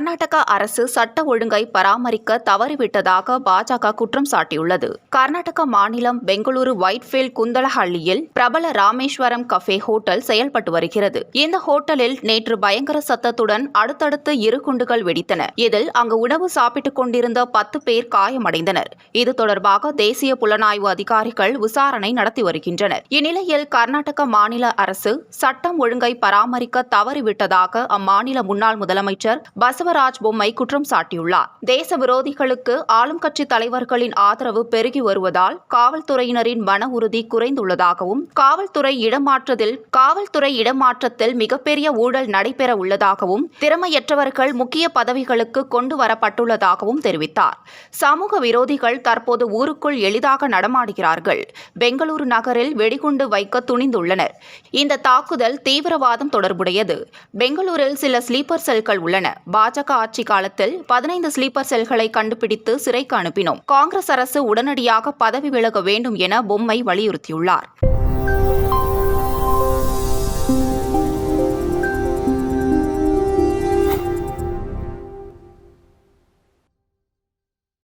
கர்நாடக அரசு சட்ட ஒழுங்கை பராமரிக்க தவறிவிட்டதாக பாஜக குற்றம் சாட்டியுள்ளது. கர்நாடக மாநிலம் பெங்களூரு ஒயிட்ஃபீல்ட் குந்தலஹள்ளியில் பிரபல ராமேஸ்வரம் கஃபே ஹோட்டல் செயல்பட்டு வருகிறது. இந்த ஹோட்டலில் நேற்று பயங்கர சத்தத்துடன் அடுத்தடுத்து இரு குண்டுகள் வெடித்தன. இதில் அங்கு உணவு சாப்பிட்டுக் கொண்டிருந்த பத்து பேர் காயமடைந்தனர். இது தொடர்பாக தேசிய புலனாய்வு அதிகாரிகள் விசாரணை நடத்தி வருகின்றனர். இந்நிலையில் கர்நாடக மாநில அரசு சட்டம் ஒழுங்கை பராமரிக்க தவறிவிட்டதாக அம்மாநில முன்னாள் முதலமைச்சர் பசவ பசவராஜ் பொம்மை குற்றம் சாட்டியுள்ளார். தேச விரோதிகளுக்கு ஆளும் கட்சி தலைவர்களின் ஆதரவு பெருகி வருவதால் காவல்துறையினரின் மன உறுதி குறைந்துள்ளதாகவும் காவல்துறை இடமாற்றத்தில் காவல்துறை இடமாற்றத்தில் மிகப்பெரிய ஊழல் நடைபெற உள்ளதாகவும் திறமையற்றவர்கள் முக்கிய பதவிகளுக்கு கொண்டு வரப்பட்டுள்ளதாகவும் தெரிவித்தார். சமூக விரோதிகள் தற்போது ஊருக்குள் எளிதாக நடமாடுகிறார்கள். பெங்களூரு நகரில் வெடிகுண்டு வைக்க துணிந்துள்ளனர். இந்த தாக்குதல் தீவிரவாதம் தொடர்புடையது. பெங்களூரில் சில ஸ்லீப்பர் செல்கள் உள்ளன. பாஜக ஆட்சி காலத்தில் பதினைந்து ஸ்லீப்பர் செல்களை கண்டுபிடித்து சிறைக்கு அனுப்பினோம். காங்கிரஸ் அரசு உடனடியாக பதவி விலக வேண்டும் என பொம்மை வலியுறுத்தியுள்ளார்.